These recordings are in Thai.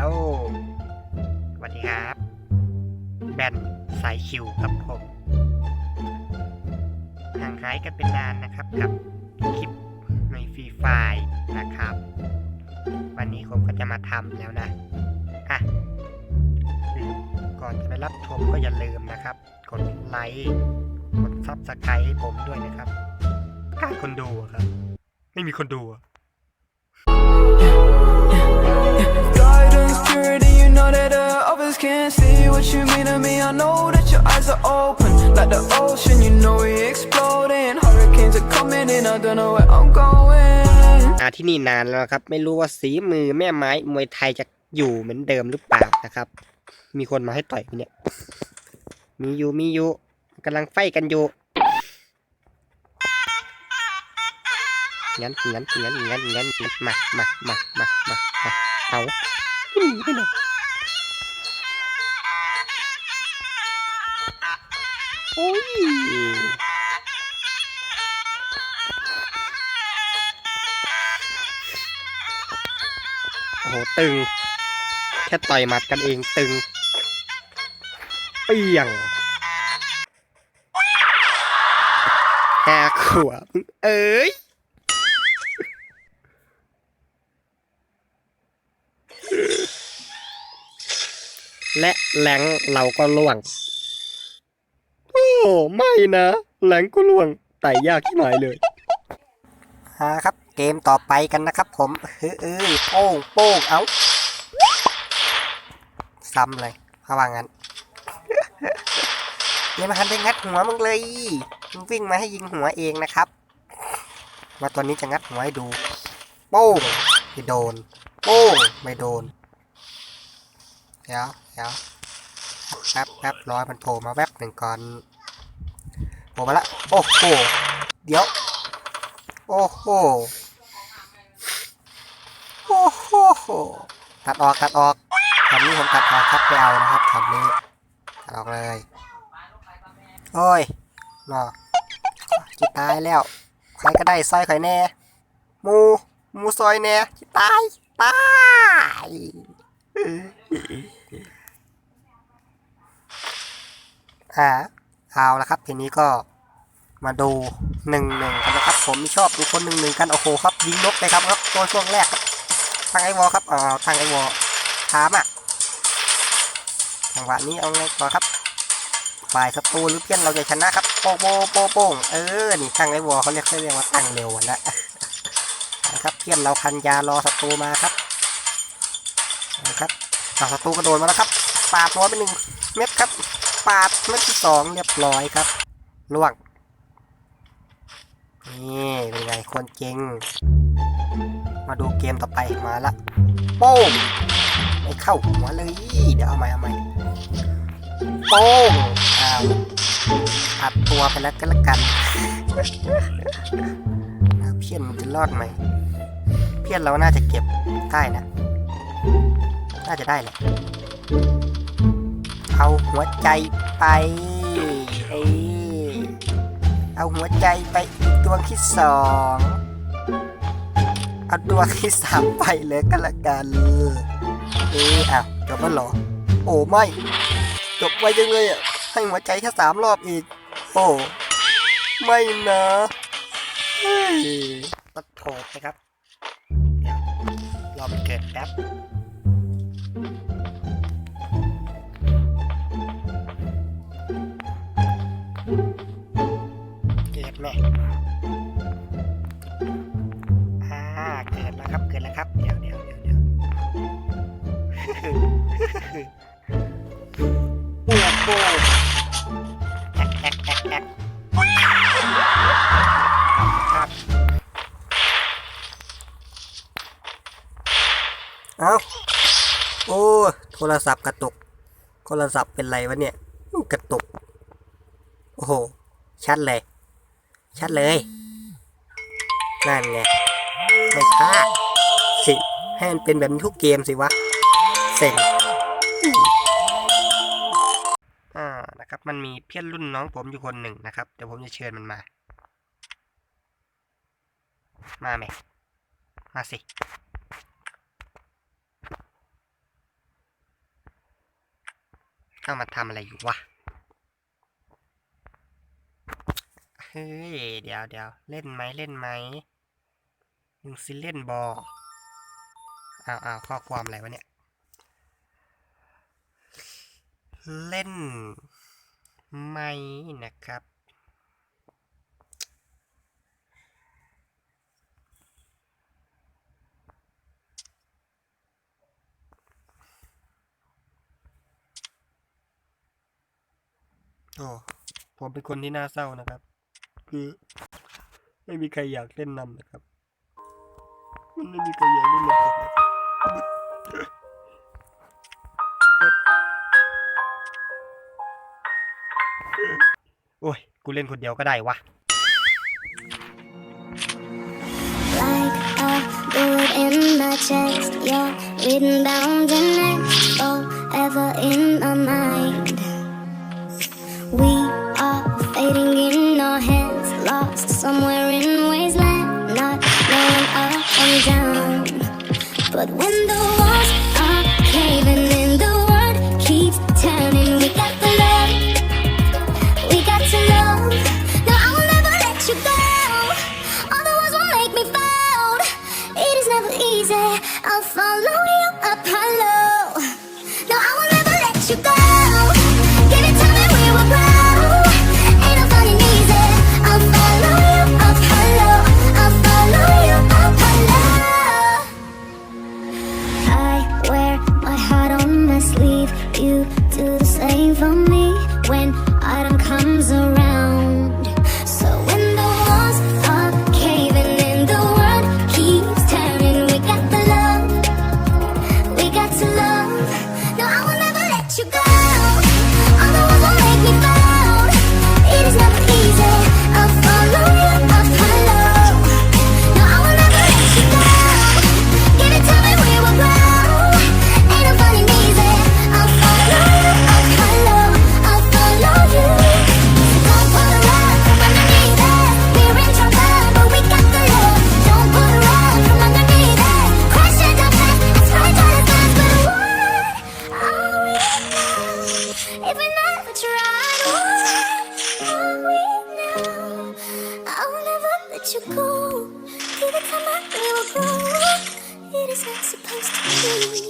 ลสวัสดีครับ แบนสายคิวครับผมห่างหายกันเป็นนานนะครับกับคลิปในฟรีไฟนะครับ วันนี้ผมก็จะมาทำแล้วนะอะก่อนจะไปรับชมก็อย่าลืมนะครับ กดไลค์ กดซับสไครต์ให้ผมด้วยนะครับกาคนดูครับ ไม่มีคนดูอะ Guidance, purity, you know that the others can't see what you mean to me. I know that your eyes are open, like the ocean, you know we exploding. Hurricanes are coming in, I don't know where I'm going. มาที่นี่นานแล้วนะครับ ไม่รู้ว่าสีมือแม่ไม้มวยไทยจะอยู่เหมือนเดิมหรือเปล่านะครับ มีคนมาให้ต่อยไหมเนี่ย มีอยู่มีอยู่กำลังไฟกันอยู่งั้นงั้นงั้นงั้นงั้นมามามามามามาเอา หนีไปเลยโอ้ยโอ้โหตึง แค่ต่อยหมัดกันเองตึง เปียงแหกขวบเอ้ย และแหลงเราก็ล่วง โอ้ ไม่นะแหลงก็ล่วงไต่ยากที่ไหนเลยฮะครับ เกมต่อไปกันนะครับผมเฮ้ยเอ้ยโป้งโป้งเอาซ้ำเลยเขาว่างั้นเดี๋ยวมาทันได้งัดหัวมึงเลยมึงวิ่งมาให้ยิงหัวเองนะครับมาตอนนี้จะงัดหัวให้ดู โป้งไม่โดน โป้งไม่โดน เดี๋ยวเดี๋ยวแป๊บแป๊บร้อยมันโผล่มาแวบหนึ่งก่อนโผล่มาละ โอ้โห เดี๋ยว โอ้โห โอ้โห ตัดออกตัดออกคำนี้ผมตัดออกครับไปเอานะครับคำนี้ ตัดออกเลย โอ้ยนอจิตายแล้วใครก็ได้ซอยข่อยแน่ มูมูซอยแน่จิตาย ตาย อ่าเอาละครับทีนี้ก็มาดูหนึ่งหนึ่งกันนะครับผมชอบดูคนหนึ่งหนึ่งกันโอ้โหครับยิงนกเลยครับครับตัวช่วงแรกครับทางไอวอครับเอาทางไอวอลถามอะจังหวะนี้เอาไงต่อครับฝ่ายศัตรูหรือเพื่อนเราจะชนะครับโป้งโป้งโป้งโป้งเออนี่ทางไอวอเขาเรียกเรียกว่าตั้งเร็วนะนะครับเพื่อนเราพันยารอศัตรูมาครับนะครับเอาศัตรูกระโดดมาแล้วครับปาดหัวไปหนึ่งเม็ดครับ ปาดเม็ดที่สองเรียบร้อยครับล่วง นี่เป็นไงคนเก่ง มาดูเกมต่อไปมาละ โป้งไม่เข้าหัวเลย เดี๋ยวเอาใหม่เอาใหม่โป้งอ้าวอัดตัวไปแล้วก็แล้วกัน เพี้ยนมันจะรอดไหม เพี้ยนเราน่าจะเก็บได้นะ น่าจะได้แหละ เอาหัวใจไปเอ้ยเอาหัวใจไปอีกดวงที่สองเอาดวงที่สามไปเลยก็แล้วกันเอ๊ะอ้าวจบแล้วเหรอ โอ้ไม่ จบไวจังเลยอะให้หัวใจแค่สามรอบอีก โอ้ไม่นะเฮ้ยตัดโถดนะครับ เดี๋ยวรอมันเกิดแป๊บ เกิดแม่อ่าเกิดแล้วครับ เกิดแล้วครับ เดี๋ยวเดี๋ยวเดี๋ยวเดี๋ยวโอ้โหแอกแอกแอกแอกครับเอาโอ้ โทรศัพท์กระตุก โทรศัพท์เป็นไรวะเนี่ย กระตุก โอ้โห ชัดเลย ชัดเลย นั่นไง ไม่พลาดสิ ให้มันเป็นแบบนี้ทุกเกมสิวะ เซ็งอ่านะครับ มันมีเพื่อนรุ่นน้องผมอยู่คนหนึ่งนะครับ เดี๋ยวผมจะเชิญมันมา มาไหม มาสิเข้ามาทำอะไรอยู่วะ เฮ้ย เดี๋ยวเดี๋ยวเล่นไหมเล่นไหมมึงซิเล่นบออ้าวอ้าวข้อความอะไรวะเนี่ย เล่นไหมนะครับโอ้ผมเป็นคนที่น่าเศร้านะครับ คือไม่มีใครอยากเล่นนำนะครับ มันไม่มีใครอยากเล่นนำนะครับโอ้ย กูเล่นคนเดียวก็ได้วะ like a bullet in my chest. You're written down the next forever in my mind. Lost somewhere in wasteland, not knowing up and down. But when the walls are caving in, the world keeps turning. We got the love, we got to love. No, I will never let you go. All the words will make me fold. It is never easy. I'll follow you up hello. You go. Give it time we will grow. It is not supposed to be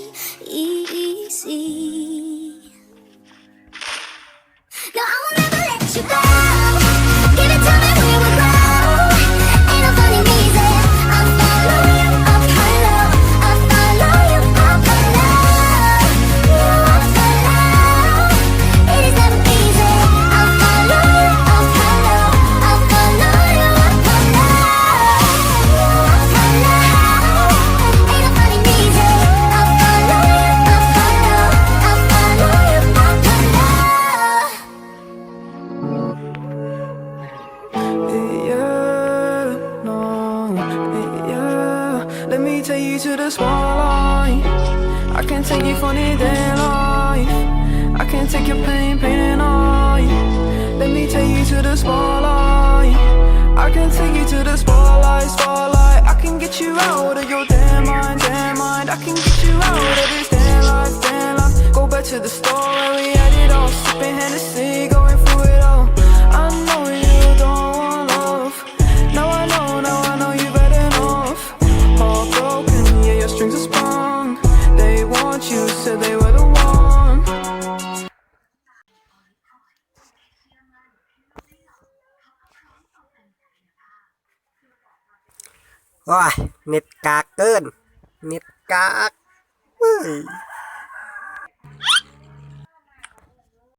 take you to the spotlight. I can take you for the day life. I can take your pain, pain and I. Let me take you to the spotlight. I can take you to the spotlight, spotlight. I can get you out of your damn mind, damn mind. I can get you out of this damn life, damn life. Go back to the store where we had it all. Sipping Hennessy, โอ้ยเน็ตกากเกิน เน็ตกากเฮ้ย